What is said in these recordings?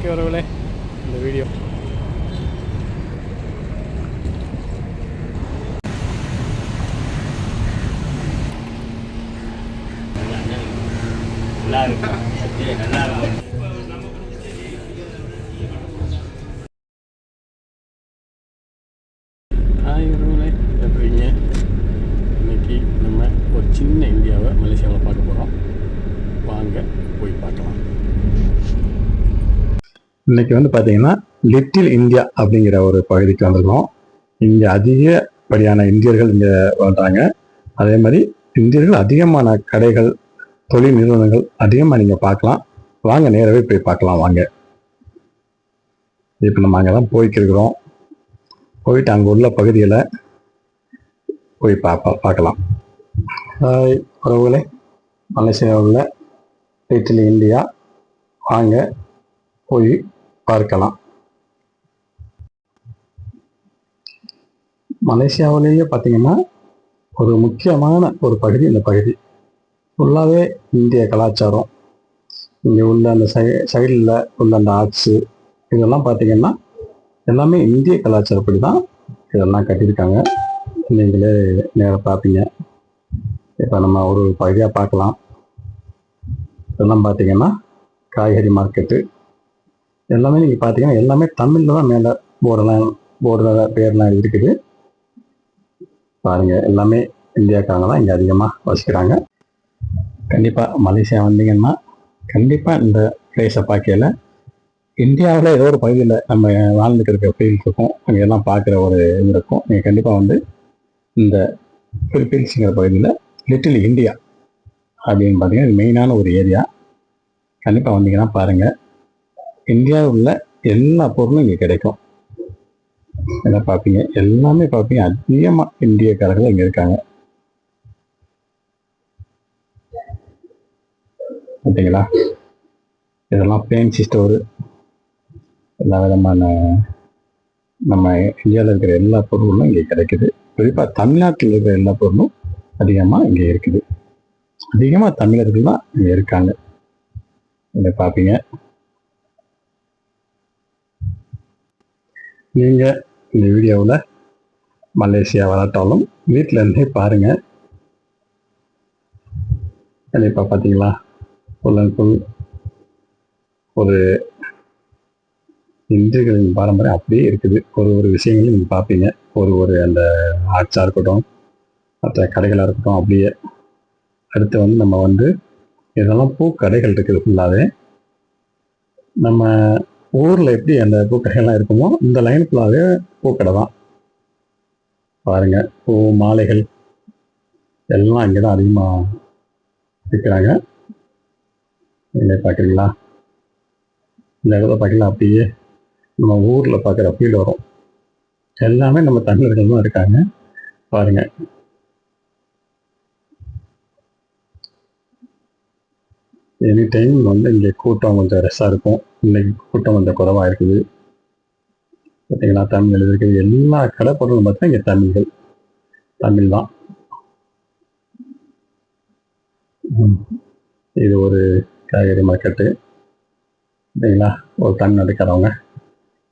Okay வரவில்லை இந்த video நல்லா இருக்கும் சரி, நல்லா இருக்கும் ஹாய் உறவுகளே எப்படி இருக்கீங்க இன்னைக்கு நம்ம ஒரு சின்ன இந்தியாவை மலேசியாவில் பார்க்க போகிறோம் வாங்க போய் பார்க்கலாம் இன்னைக்கு வந்து பார்த்தீங்கன்னா லிட்டில் இந்தியா அப்படிங்கிற ஒரு பகுதிக்கு வந்திருக்கோம். இங்கே அதிகப்படியான இந்தியர்கள் இங்கே வாழ்றாங்க அதே மாதிரி இந்தியர்கள் அதிகமான கடைகள் தொழில் நிறுவனங்கள் அதிகமாக நீங்கள் பார்க்கலாம். வாங்க நேரவே போய் பார்க்கலாம் வாங்க. இப்போ நம்ம அங்கே தான் போய்க்கிருக்கிறோம் போயிட்டு அங்கே உள்ள பகுதியில் போய் பார்ப்பா பார்க்கலாம். உறவுகளே. மலேசியாவில் உள்ள லிட்டில் இந்தியா வாங்க போய் பார்க்கலாம். மலேசியாவிலேயே பார்த்தீங்கன்னா ஒரு முக்கியமான ஒரு பகுதி இந்த பகுதி. ஃபுல்லாகவே இந்திய கலாச்சாரம் இங்கே உள்ள அந்த சை சைடில் உள்ள அந்த ஆர்ட்ஸு இதெல்லாம் பார்த்தீங்கன்னா எல்லாமே இந்திய கலாச்சாரப்படி தான் இதெல்லாம் கட்டியிருக்காங்க. நீங்களே நேராக பார்ப்பீங்க. இப்போ நம்ம ஒரு பகுதியாக பார்க்கலாம். இதெல்லாம் பார்த்தீங்கன்னா காய்கறி மார்க்கெட்டு எல்லாமே நீங்கள் பார்த்தீங்கன்னா எல்லாமே தமிழில் தான் மேலே போர்டெல்லாம் போர்டில் பேர்லாம் இருக்குது. பாருங்கள் எல்லாமே இந்தியாக்காரங்க தான் இங்கே அதிகமாக வசிக்கிறாங்க. கண்டிப்பாக மலேசியா வந்தீங்கன்னா கண்டிப்பாக இந்த பிளேஸை பார்க்கல இந்தியாவில் ஏதோ ஒரு பகுதியில் நம்ம வாழ்ந்துட்டு இருக்க ஃபீல்ஸ் இருக்கும் அங்கே எல்லாம் பார்க்குற ஒரு இது இருக்கும். நீங்கள் கண்டிப்பாக வந்து இந்த ஃபிலிப்பீன்ஸுங்கிற பகுதியில் லிட்டில் இந்தியா அப்படின்னு பார்த்தீங்கன்னா இது மெயினான ஒரு ஏரியா கண்டிப்பாக வந்தீங்கன்னா பாருங்கள் இந்தியாவில் உள்ள எல்லா பொருளும் இங்கே கிடைக்கும். என்ன பார்ப்பீங்க எல்லாமே பார்ப்பீங்க அதிகமாக இந்தியக்காரர்கள் இங்கே இருக்காங்க. பார்த்தீங்களா இதெல்லாம் ஃபேன்சி ஸ்டோரு எல்லா விதமான நம்ம இந்தியாவில் இருக்கிற எல்லா பொருளும் இங்கே கிடைக்குது. குறிப்பாக தமிழ்நாட்டில் இருக்கிற எல்லா பொருளும் அதிகமாக இங்கே இருக்குது. அதிகமாக தமிழர்கள் தான் இங்கே இருக்காங்க. இதை பார்ப்பீங்க நீங்கள் இந்த வீடியோவில் மலேசியா வளர்த்தாலும் வீட்டில் இருந்தே பாருங்கள் கண்டிப்பாக பார்த்தீங்களா ஃபுல் அண்ட் ஃபுல் ஒரு இந்துக்களின் பாரம்பரியம் அப்படியே இருக்குது. ஒரு ஒரு விஷயங்களும் நீங்கள் பார்ப்பீங்க ஒரு ஒரு அந்த ஆர்ட்ஸாக இருக்கட்டும் மற்ற கடைகளாக இருக்கட்டும் அப்படியே. அடுத்து வந்து நம்ம வந்து இதெல்லாம் பூக்கடைகள் இருக்குது ஃபுல்லாகவே நம்ம ஊரில் எப்படி அந்த பூக்கடைகள்லாம் இருக்குமோ இந்த லைன் ஃபுல்லாகவே பூக்கடை தான். பாருங்க பூ மாலைகள் எல்லாம் இங்கே தான் அதிகமாக விற்கிறாங்க. இங்கே பார்க்குறீங்களா? இந்த இடத்துல பார்க்கலாம் அப்படியே நம்ம ஊரில் பார்க்குற ஃபீல் வரும். எல்லாமே நம்ம தமிழர்கள் தான் இருக்காங்க. பாருங்க எனி டைம் வந்து இங்கே கூட்டம் கொஞ்சம் ரெஸ்ஸாக இருக்கும். இன்னைக்கு கூட்டம் கொஞ்சம் குறைவாக இருக்குது. பார்த்தீங்கன்னா தமிழ் இருக்குது எல்லா கடைப்பொருளும் பார்த்தீங்கன்னா இங்கே தமிழ்கள். தமிழ் தான் இது ஒரு காய்கறி மார்க்கெட்டு சரிங்களா ஒரு தமிழ்நாட்டுக்காரவங்க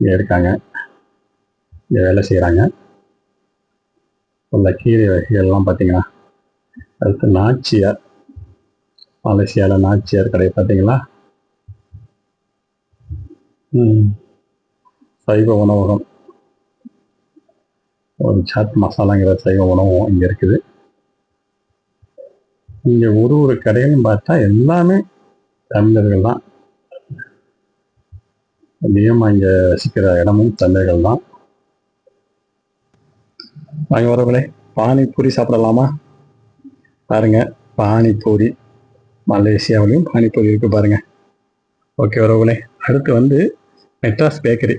இங்கே இருக்காங்க. இங்கே வேலை செய்கிறாங்க உள்ள கீரை வகைகள்லாம் பார்த்தீங்கன்னா அடுத்து நாச்சியார். மலேசியாவில் நாச்சியார் கடை பார்த்தீங்களா சைவ உணவகம். ஒரு சாட் மசாலாங்கிற சைவ உணவகம் இங்கே இருக்குது. இங்கே ஒரு ஒரு கடையிலும் பார்த்தா எல்லாமே தமிழர்கள் தான். அதிகமாக இங்கே வசிக்கிற இடமும் தமிழர்கள் தான். வாங்க வரவங்களே பானிபூரி சாப்பிடலாமா? பாருங்க பானிபூரி. மலேசியாவிலையும் பானிபூரி இருக்குது பாருங்கள் ஓகே உறவுகளே அடுத்து வந்து மெட்ராஸ் பேக்கரி.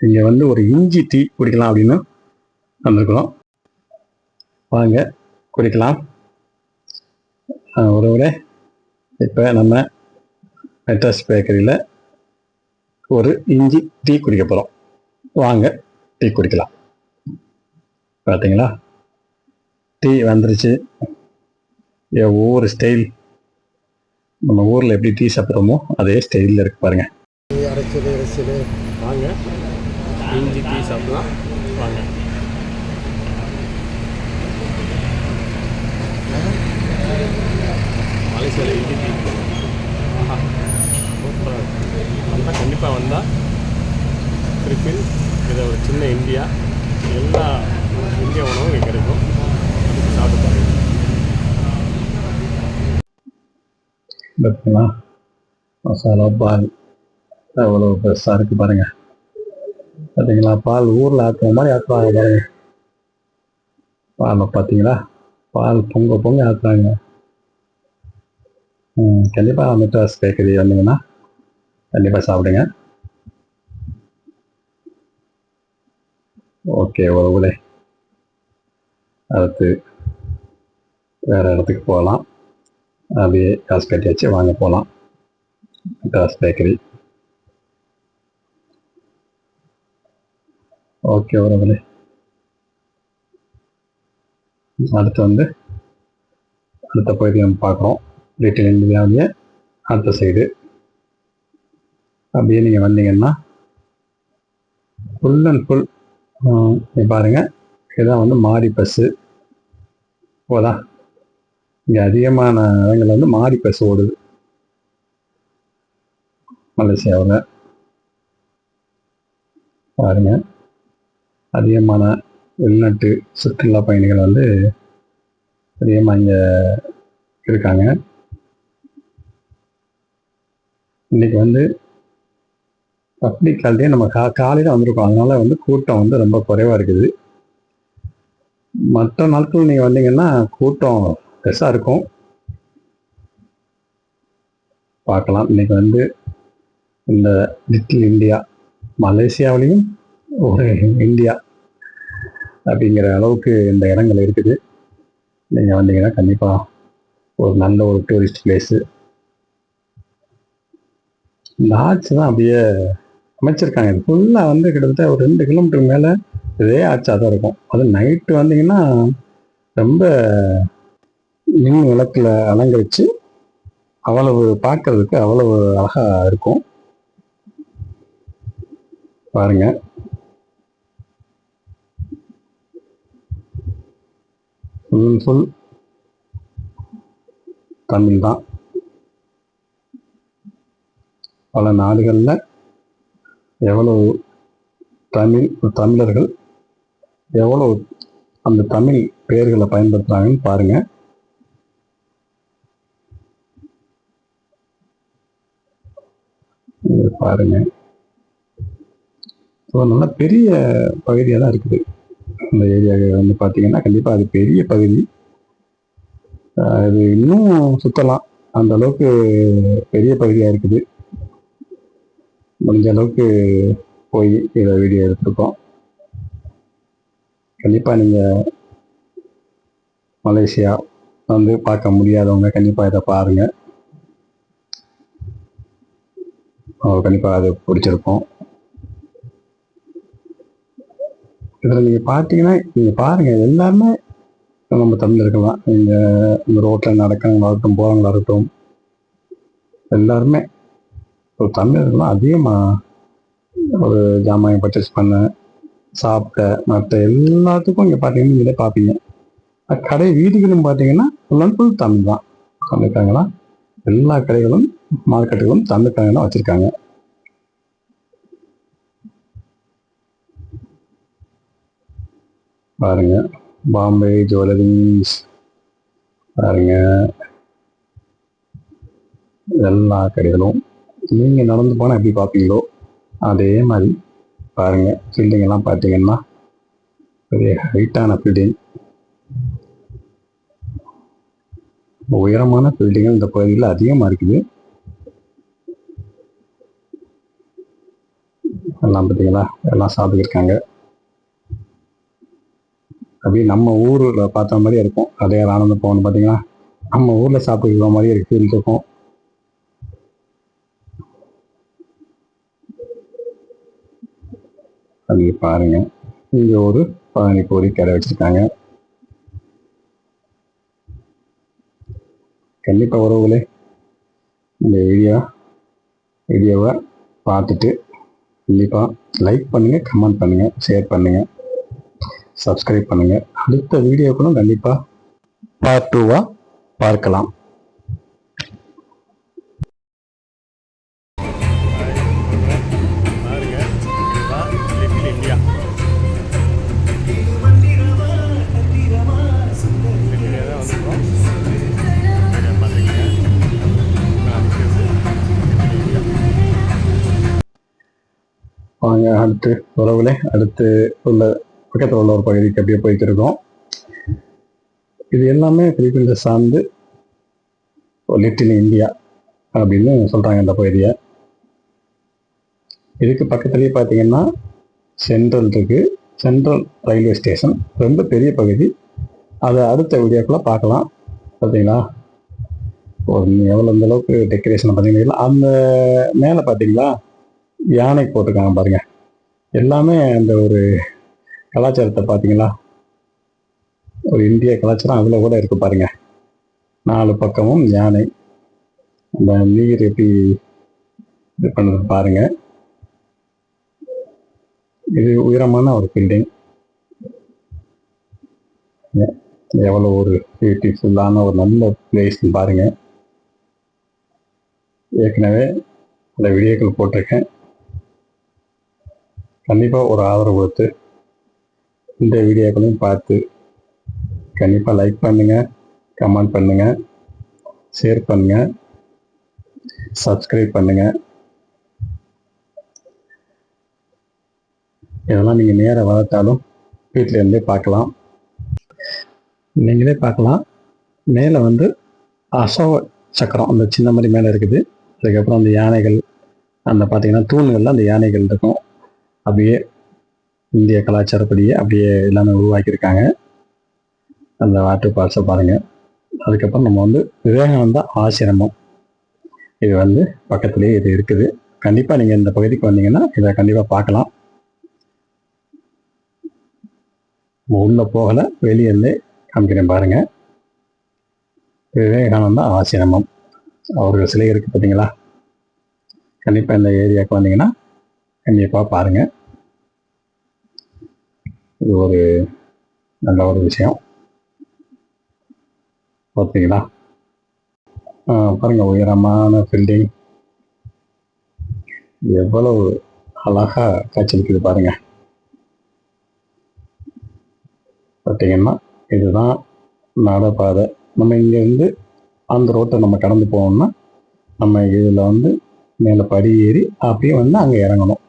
இங்கே வந்து ஒரு இஞ்சி டீ குடிக்கலாம் அப்படின்னு வந்திருக்கிறோம். வாங்க குடிக்கலாம். உறவுகளே இப்போ நம்ம மெட்ராஸ் பேக்கரியில் ஒரு இஞ்சி டீ குடிக்க போகிறோம் வாங்க டீ குடிக்கலாம். பார்த்தீங்களா டீ வந்துருச்சு. ஏ ஒவ்வொரு ஸ்டைல் நம்ம ஊரில் எப்படி டீ சாப்பிட்றோமோ அதே ஸ்டைலில் இருக்கு பாருங்க. அரைச்சது அரைச்சது. வாங்க. இஞ்சி டீ சாப்பிடலாம். வாங்க. மலேசியாவில் இஞ்சி டீ சூப்பராக வந்தால் கண்டிப்பாக வந்தால் திருப்பில் இதை ஒரு சின்ன இந்தியா எல்லா இந்திய உணவும் இங்கே கிடைக்கும். சாப்பிட்டு பாருங்கள் பார்த்தீங்களா மசாலா பால். எவ்வளோ பெருசாக இருக்குது பாருங்க. பார்த்தீங்களா பால் ஊரில் ஆக்குற மாதிரி ஆக்குறாங்க பாருங்க. பாலை பார்த்தீங்களா பால் பொங்க பொங்க ஆக்குறாங்க. ம் கண்டிப்பாக மெட்ராஸ் பேக்கரி வந்தீங்கன்னா கண்டிப்பாக சாப்பிடுங்க. ஓகே உறவுகளே அடுத்து வேறு இடத்துக்கு போகலாம். அப்படியே காசு கட்டியாச்சு வாங்க போகலாம் மெட்ராஸ் பேக்கரி ஓகே உறவுகளே. அடுத்து வந்து அடுத்த பகுதி நம்ம பார்க்குறோம். லிட்டில் இந்தியாவுடைய அடுத்த சைடு அப்படியே நீங்கள் வந்தீங்கன்னா ஃபுல் அண்ட் ஃபுல் பாருங்கள் இதுதான் வந்து மாடி பஸ்ஸு போதா? இங்கே அதிகமான இடங்கள் வந்து மாறி பஸ் ஓடுது. மலேசியாவில். பாருங்க. அதிகமான வெளிநாட்டு சுற்றுலா பயணிகள் வந்து அதிகமாக இங்கே இருக்காங்க. இன்னைக்கு வந்து பப்ளிக் ஹாலிடே நம்ம கா காலையில் வந்திருக்கோம். அதனால வந்து கூட்டம் வந்து ரொம்ப குறைவாக இருக்குது. மற்ற நாட்கள் நீங்கள் வந்தீங்கன்னா கூட்டம் பெருசாக இருக்கும். பார்க்கலாம். இன்னைக்கு வந்து இந்த லிட்டில் இந்தியா மலேசியாவிலையும் ஒரு இந்தியா அப்படிங்கிற அளவுக்கு இந்த இடங்கள் இருக்குது. நீங்கள் வந்தீங்கன்னா கண்டிப்பாக ஒரு நல்ல ஒரு டூரிஸ்ட் பிளேஸு இந்த ஆட்சி தான் அப்படியே அமைச்சிருக்காங்க. இது ஃபுல்லாக வந்து கிட்டத்தட்ட ஒரு ரெண்டு கிலோமீட்டர் மேலே இதே ஆட்சியாக தான் இருக்கும். அது நைட்டு வந்தீங்கன்னா ரொம்ப மின் விளக்கில் அலங்கரித்து அவ்வளவு பார்க்கறதுக்கு அவ்வளவு அழகாக இருக்கும். பாருங்க. ஃபுல் ஃபுல் தமிழ் தான். பல நாடுகளில் எவ்வளவு தமிழ் தமிழர்கள் எவ்வளவு அந்த தமிழ் பெயர்களை பயன்படுத்துகிறாங்கன்னு பாருங்கள் இங்க பாருங்க. ஸோ நல்ல பெரிய பகுதியாக தான் இருக்குது. அந்த ஏரியா வந்து பார்த்தீங்கன்னா கண்டிப்பாக அது பெரிய பகுதி. அது இன்னும் சுத்தலாம். அந்த அளவுக்கு பெரிய பகுதியாக இருக்குது. முடிஞ்ச அளவுக்கு போய் இதை வீடியோ எடுத்திருக்கோம். கண்டிப்பாக நீங்கள் மலேசியா வந்து பார்க்க முடியாதவங்க கண்டிப்பாக இதை பாருங்கள் கண்டிப்பாக அது பிடிச்சிருக்கும். இதில் நீங்கள் பார்த்தீங்கன்னா நீங்கள் பாருங்கள் எல்லாருமே நம்ம தமிழ் இருக்கலாம் நீங்கள் இந்த ரோட்டில் போறவங்களா இருக்கட்டும் எல்லாருமே ஒரு தமிழர்கள்லாம் அதிகமாக ஒரு ஜாமான் பர்ச்சேஸ் பண்ண சாப்பிட்ட மற்ற எல்லாத்துக்கும் இங்கே பார்த்தீங்கன்னா நீங்களே பார்ப்பீங்க கடை வீதிகளும் பார்த்தீங்கன்னா ஃபுல் அண்ட் ஃபுல் தமிழ் தான். சொல்லியிருக்காங்களா எல்லா கடைகளும் மார்க்கெட்டுகளும் தமிழ்காரங்க வச்சுருக்காங்க. பாருங்க. பாம்பே ஜுவல்லரிஸ் பாருங்க. எல்லா கடைகளும். நீங்கள் நடந்து போனால் எப்படி பார்ப்பீங்களோ அதே மாதிரி பாருங்க. பில்டிங்கெல்லாம் பார்த்தீங்கன்னா பெரிய ஹைட்டான பில்டிங் உயரமான பில்டிங் இந்த பகுதியில் அதிகமாக இருக்குது. எல்லாம் பார்த்தீங்களா? எல்லாம் சாப்பிட்டுருக்காங்க அப்படியே நம்ம ஊரில் பார்த்த மாதிரியே இருக்கும். அதே ஆனந்த பவன் பார்த்தீங்கன்னா நம்ம ஊரில் சாப்பிட்டுக்கிற மாதிரியே இருக்கு ஃபீல் இருக்கும். அது பாருங்க. இங்கே ஒரு பானிபூரி கடை வச்சிருக்காங்க. கண்டிப்பாக உறவுகளே இந்த வீடியோ வீடியோவை பார்த்துட்டு கண்டிப்பாக லைக் பண்ணுங்கள் கமெண்ட் பண்ணுங்கள் ஷேர் பண்ணுங்கள் சப்ஸ்கிரைப் பண்ணுங்கள் அடுத்த வீடியோக்களும் கண்டிப்பாக பார்ட் டூவாக பார்க்கலாம். அடுத்து உறவுல அடுத்து உள்ள பக்கத்தில் உள்ள ஒரு பகுதிக்கு அப்படியே போயிட்டு இருக்கோம். இது எல்லாமே பிலிப்பீன்ஸை சார்ந்து லிட்டில் இந்தியா அப்படின்னு சொல்கிறாங்க இந்த பகுதியை. இதுக்கு பக்கத்துலேயே பார்த்தீங்கன்னா சென்ட்ரல் இருக்கு. சென்ட்ரல் ரயில்வே ஸ்டேஷன் ரொம்ப பெரிய பகுதி. அதை அடுத்த வீடியோக்குள்ள பார்க்கலாம். பார்த்தீங்களா? ஒரு எவ்வளோ அந்தளவுக்கு டெக்கரேஷன் பார்த்தீங்கன்னா அந்த மேலே பார்த்தீங்களா? யானை போட்டிருக்காங்க பாருங்க. எல்லாமே அந்த ஒரு கலாச்சாரத்தை பார்த்தீங்களா? ஒரு இந்திய கலாச்சாரம் அதில் கூட இருக்கு பாருங்க. நாலு பக்கமும் யானை. அந்த நீர் எப்படி இது பண்ணுறது பாருங்க. இது உயரமான ஒரு பில்டிங் எவ்வளோ ஒரு பியூட்டிஃபுல்லான ஒரு நல்ல பிளேஸ்னு பாருங்க. ஏற்கனவே அந்த வீடியோக்கள் போட்டிருக்கேன். கண்டிப்பாக ஒரு ஆதரவு கொடுத்து இந்த வீடியோக்களையும் பார்த்து கண்டிப்பாக லைக் பண்ணுங்கள் கமெண்ட் பண்ணுங்கள் ஷேர் பண்ணுங்கள் சப்ஸ்கிரைப் பண்ணுங்கள் இதெல்லாம் நீங்கள் நேராக வளர்த்தாலும் வீட்டில் இருந்தே பார்க்கலாம். நீங்களே பார்க்கலாம். மேலே வந்து அசோக சக்கரம் அந்த சின்ன மாதிரி மேலே இருக்குது. அதுக்கப்புறம் அந்த யானைகள் அந்த பார்த்தீங்கன்னா தூண்களில் அந்த யானைகள் இருக்கும். அப்படியே இந்திய கலாச்சாரப்படியே அப்படியே எல்லாமே உருவாக்கியிருக்காங்க. அந்த வாட்டர் ஃபால்ஸை பாருங்க. அதுக்கப்புறம் நம்ம வந்து விவேகானந்தா ஆசிரமம். இது வந்து பக்கத்துலேயே இது இருக்குது. கண்டிப்பாக நீங்கள் இந்த பகுதிக்கு வந்தீங்கன்னா இதை கண்டிப்பாக பார்க்கலாம். உள்ள போகலை வெளியே இருந்தே காமிக்கிறேன் பாருங்க. விவேகானந்தா ஆசிரமம். அவர்கள் சிலை இருக்கு பார்த்தீங்களா கண்டிப்பாக இந்த ஏரியாவுக்கு வந்தீங்கன்னா கண்டிப்பாக பாருங்க. இது ஒரு நல்ல ஒரு விஷயம். பார்த்தீங்களா ஆ, பாருங்க உயரமான பில்டிங் எவ்வளவு அழகா காட்சியளிக்குது பாருங்க. பார்த்தீங்கன்னா இதுதான் நடப்பாதை. நம்ம இங்கேருந்து அந்த ரோட்டை நம்ம கடந்து போகணும்னா நம்ம இதில் வந்து மேலே படி ஏறி அப்படியே வந்து அங்கே இறங்கணும்.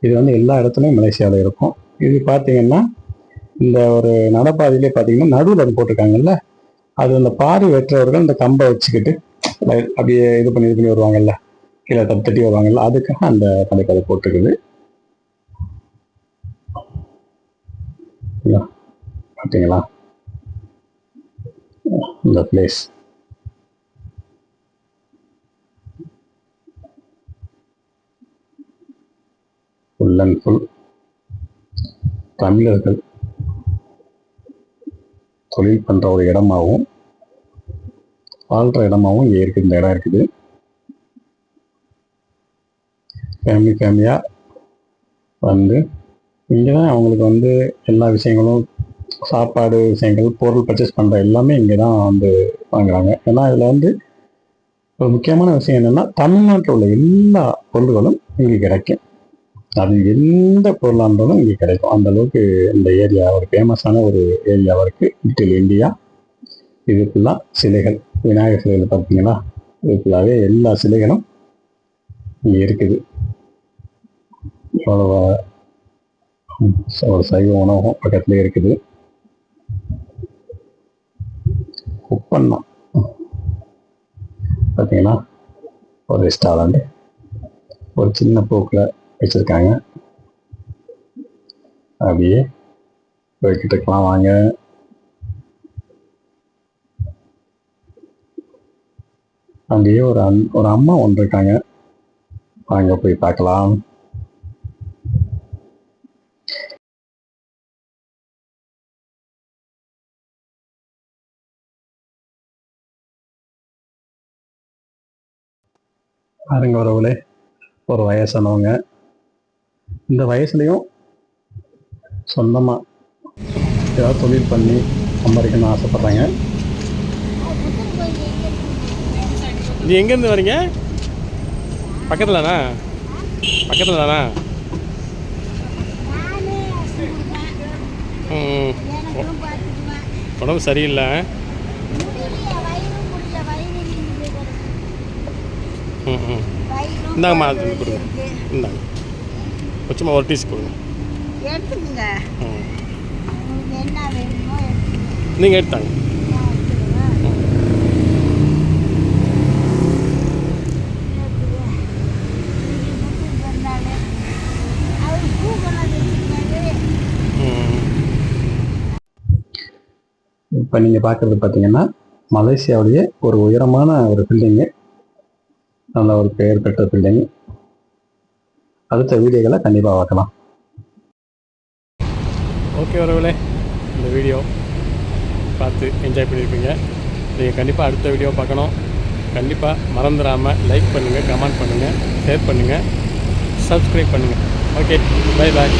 இது வந்து எல்லா இடத்துலையும் மலேசியாவில் இருக்கும். இது பார்த்தீங்கன்னா இந்த ஒரு நடப்பாதையிலே பார்த்தீங்கன்னா நடுவில் அது போட்டிருக்காங்கல்ல? அது அந்த பாரி வெட்டுறவர்கள் இந்த கம்பை வச்சுக்கிட்டு அப்படியே இது பண்ணி இது பண்ணி வருவாங்கல்ல? கீழே தட்டி தட்டி வருவாங்கல்ல? அதுக்காக அந்த நடைபாதை போட்டிருக்குது. பார்த்தீங்களா இந்த பிளேஸ் ஃபுல் அண்ட் ஃபுல் தமிழர்கள் தொழில் பண்ற ஒரு இடமாகவும் வாழ்ற இடமாகவும் இங்கே இருக்குது இந்த இடம் இருக்குது. ஃபேமிலி ஃபேமிலியாக வந்து இங்கே தான் அவங்களுக்கு வந்து எல்லா விஷயங்களும் சாப்பாடு விஷயங்கள் பொருள் பர்ச்சேஸ் பண்ணுற எல்லாமே இங்கே தான் வந்து வாங்குறாங்க. ஏன்னா இதில் வந்து ஒரு முக்கியமான விஷயம் என்னென்னா தமிழ்நாட்டில் உள்ள எல்லா பொருள்களும் இங்கே கிடைக்கும். அது எந்த பொருளாக இருந்தாலும் இங்கே கிடைக்கும். அந்த அளவுக்கு இந்த ஏரியா ஒரு ஃபேமஸான ஒரு ஏரியாவாக இருக்கு. லிட்டில் இந்தியா இது ஃபுல்லாக சிலைகள் விநாயகர் சிலைகள் பார்த்தீங்களா இது ஃபுல்லாகவே எல்லா சிலைகளும் இங்கே இருக்குது. எவ்வளோ ஒரு சைவ உணவகம் பக்கத்துலேயே இருக்குது. உப்பண்ணம் பார்த்தீங்கன்னா ஒரு ரெஸ்டாரண்ட் ஒரு சின்ன போக்கில் வச்சுருக்காங்க அப்படியே போய்கிட்டு இருக்கலாம் வாங்க அங்கேயே ஒரு அன் ஒரு அம்மா ஒன்று இருக்காங்க வாங்க போய் பார்க்கலாம் பாருங்க உறவுகளே ஒரு வயசானவங்க இந்த வயசுலையும் சொந்தமாக ஏதாவது தொழில் பண்ணி சம்பாதிக்கணும்னு ஆசைப்பட்றாங்க. நீ எங்கேருந்து வரீங்க? பக்கத்தில் தானா பக்கத்தில் தானா உடம்பு சரியில்லை. ம் ம். இந்தாங்கம்மா அது கொடுங்க. இந்தாங்க. கொஞ்சமாக ஒரு பீஸ் கொடுங்க. எடுத்துக்கங்க. என்ன வேணுமோ நீங்கள் எடுத்தாங்க. இப்போ நீங்கள் பார்க்குறது பார்த்தீங்கன்னா மலேசியாவுடைய ஒரு உயரமான ஒரு பில்டிங்கு நல்ல ஒரு பெயர் பெற்ற பில்டிங் அடுத்த வீடியோகளை கண்டிப்பாக பார்க்கலாம். ஓகே உறவுகளே இந்த வீடியோ பார்த்து என்ஜாய் பண்ணியிருப்பீங்க. நீங்கள் கண்டிப்பாக அடுத்த வீடியோ பார்க்கணும். கண்டிப்பாக மறந்துடாமல் லைக் பண்ணுங்கள் கமெண்ட் பண்ணுங்கள் ஷேர் பண்ணுங்கள் சப்ஸ்கிரைப் பண்ணுங்கள் ஓகே பை பாய்